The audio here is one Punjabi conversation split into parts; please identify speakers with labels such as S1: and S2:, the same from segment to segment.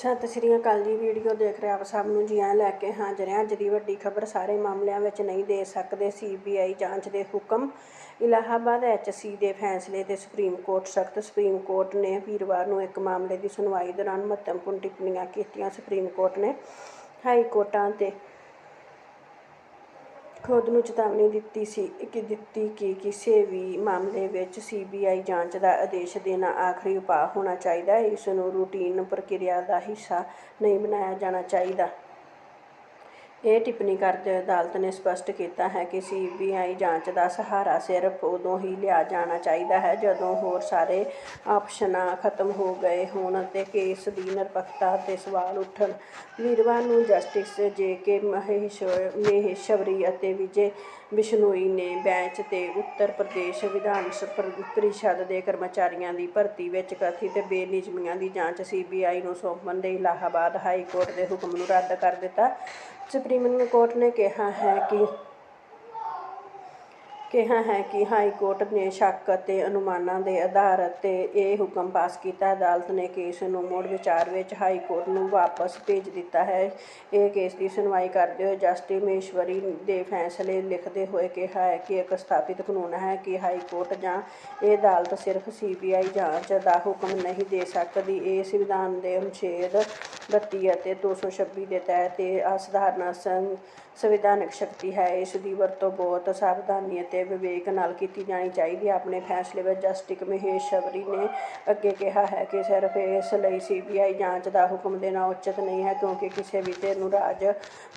S1: ਸਤਿ ਸ਼੍ਰੀ ਅਕਾਲ ਜੀ ਵੀਡੀਓ ਦੇਖ ਰਹੇ ਆਪ ਸਭ ਨੂੰ? ਜੀ ਆਇਆਂ ਲੈ ਕੇ ਹਾਜ਼ਰ ਹਾਂ। ਅੱਜ ਦੀ ਵੱਡੀ ਖਬਰ ਸਾਰੇ ਮਾਮਲਿਆਂ ਵਿੱਚ ਨਹੀਂ ਦੇ ਸਕਦੇ। ਸੀਬੀਆਈ ਜਾਂਚ ਦੇ ਹੁਕਮ। ਇਲਾਹਾਬਾਦ ਐਚਸੀ ਦੇ ਫੈਸਲੇ ਤੇ ਸੁਪਰੀਮ ਕੋਰਟ ਸਖਤ। ਸੁਪਰੀਮ ਕੋਰਟ ਨੇ ਵੀਰਵਾਰ ਨੂੰ ਇੱਕ ਮਾਮਲੇ ਦੀ ਸੁਣਵਾਈ ਦੌਰਾਨ ਮਹੱਤਵਪੂਰਨ ਟਿੱਪਣੀਆਂ ਕੀਤੀਆਂ। ਸੁਪਰੀਮ ਕੋਰਟ ਨੇ ਹਾਈ ਕੋਰਟਾਂ ਤੇ ਖੁਦ ਨੂੰ ਚੇਤਾਵਨੀ ਦਿੱਤੀ ਸੀ ਕਿ ਦਿੱਤੀ ਕਿ ਕਿਸੇ ਵੀ ਮਾਮਲੇ ਵਿੱਚ ਸੀਬੀਆਈ ਜਾਂਚ ਦਾ ਆਦੇਸ਼ ਦੇਣਾ ਆਖਰੀ ਉਪਾਅ ਹੋਣਾ ਚਾਹੀਦਾ ਹੈ। ਇਸ ਨੂੰ ਰੂਟੀਨ ਪ੍ਰਕਿਰਿਆ ਦਾ ਹਿੱਸਾ ਨਹੀਂ ਬਣਾਇਆ ਜਾਣਾ ਚਾਹੀਦਾ। ਇਹ ਟਿੱਪਣੀ ਕਰਦੇ ਹੋਏ ਅਦਾਲਤ ਨੇ ਸਪਸ਼ਟ ਕੀਤਾ ਹੈ ਕਿ ਸੀਬੀਆਈ ਜਾਂਚ ਦਾ ਸਹਾਰਾ ਸਿਰਫ ਉਦੋਂ ਹੀ ਲਿਆ ਜਾਣਾ ਚਾਹੀਦਾ ਹੈ ਜਦੋਂ ਹੋਰ ਸਾਰੇ ਆਪਸ਼ਨਾਂ ਖਤਮ ਹੋ ਗਏ ਹੋਣ ਅਤੇ ਕੇਸ ਦੀ ਨਿਰਪੱਖਤਾ ਤੇ ਸਵਾਲ ਉੱਠਣ। ਵੀਰਵਾਰ ਨੂੰ ਜਸਟਿਸ ਜੇ ਕੇ ਮਹੇਸ਼ਵਰ ਮਹੇਸ਼ਵਰੀ ਅਤੇ ਵਿਜੇ ਬਿਸ਼ਨੋਈ ਨੇ ਬੈਂਚ ਤੇ ਉੱਤਰ ਪ੍ਰਦੇਸ਼ ਵਿਧਾਨ ਸਭਾ ਪਰਿਸ਼ਦ ਦੇ ਕਰਮਚਾਰੀਆਂ ਦੀ ਭਰਤੀ ਵਿੱਚ ਕਥਿਤ ਬੇਨਿਯਮੀਆਂ ਦੀ ਜਾਂਚ ਸੀਬੀਆਈ ਨੂੰ ਸੌਂਪਣ ਦੇ ਇਲਾਹਾਬਾਦ ਹਾਈ ਕੋਰਟ ਦੇ ਹੁਕਮ ਨੂੰ ਰੱਦ ਕਰ ਦਿੱਤਾ। ਸੁਪਰੀਮ ਕੋਰਟ ਨੇ ਕਿਹਾ ਹੈ ਕਿ ਕਿਹਾ ਹੈ ਕਿ ਹਾਈ ਕੋਰਟ ਨੇ ਸ਼ੱਕ ਅਤੇ ਅਨੁਮਾਨਾਂ ਦੇ ਆਧਾਰ ਤੇ ਇਹ ਹੁਕਮ ਪਾਸ ਕੀਤਾ। ਅਦਾਲਤ ਨੇ ਕੇਸ ਨੂੰ ਮੁੜ ਵਿਚਾਰ ਵਿੱਚ ਹਾਈ ਕੋਰਟ ਨੂੰ ਵਾਪਸ ਭੇਜ ਦਿੱਤਾ ਹੈ। ਇਹ ਕੇਸ ਦੀ ਸੁਣਵਾਈ ਕਰਦੇ ਹੋਏ ਜਸਟਿਸ ਮਹੇਸ਼ਵਰੀ ਦੇ ਫੈਸਲੇ ਲਿਖਦੇ ਹੋਏ ਕਿਹਾ ਹੈ ਕਿ ਇੱਕ ਸਥਾਪਿਤ ਕਾਨੂੰਨ ਹੈ ਕਿ ਹਾਈ ਕੋਰਟ ਜਾਂ ਇਹ ਅਦਾਲਤ ਸਿਰਫ ਸੀਬੀਆਈ ਜਾਂਚ ਦਾ ਹੁਕਮ ਨਹੀਂ ਦੇ ਸਕਦੀ। ਇਹ ਸੰਵਿਧਾਨ ਦੇ ਅਨੁਛੇਦ 32 ਅਤੇ 226 ਦੇ ਤਹਿਤ ਇਹ ਅਸਧਾਰਨ ਸੰਵਿਧਾਨਕ ਸ਼ਕਤੀ ਹੈ। ਇਸ ਦੀ ਵਰਤੋਂ ਬਹੁਤ ਸਾਵਧਾਨੀ ਅਤੇ ਵਿਵੇਕ ਨਾਲ ਕੀਤੀ ਜਾਣੀ ਚਾਹੀਦੀ ਹੈ। ਆਪਣੇ ਫੈਸਲੇ ਵਿੱਚ ਜਸਟਿਸ ਮਹੇਸ਼ਵਰੀ ਨੇ ਅੱਗੇ ਕਿਹਾ ਹੈ ਕਿ ਸਿਰਫ ਇਸ ਲਈ ਸੀਬੀਆਈ ਜਾਂਚ ਦਾ ਹੁਕਮ ਦੇਣਾ ਉਚਿਤ ਨਹੀਂ ਹੈ, ਕਿਉਂਕਿ ਕਿਸੇ ਵੀ ਧਿਰ ਨੂੰ ਰਾਜ,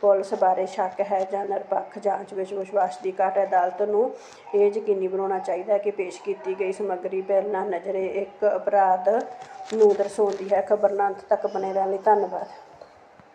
S1: ਪੁਲਿਸ ਬਾਰੇ ਸ਼ੱਕ ਹੈ ਜਾਂ ਨਿਰਪੱਖ ਜਾਂਚ ਵਿੱਚ ਵਿਸ਼ਵਾਸ ਦੀ ਘਾਟ ਅਦਾਲਤ ਨੂੰ ਇਹ ਯਕੀਨੀ ਬਣਾਉਣਾ ਚਾਹੀਦਾ ਹੈ ਕਿ ਪੇਸ਼ ਕੀਤੀ ਗਈ ਸਮੱਗਰੀ ਪਹਿਲਾਂ ਨਜ਼ਰੇ ਇੱਕ ਅਪਰਾਧ ਨੂੰ ਦਰਸਾਉਂਦੀ ਹੈ। ਖਬਰ ਤੱਕ ਬਣੇ ਰਹਿਣ ਲਈ ਧੰਨਵਾਦ। ধন্যবাদ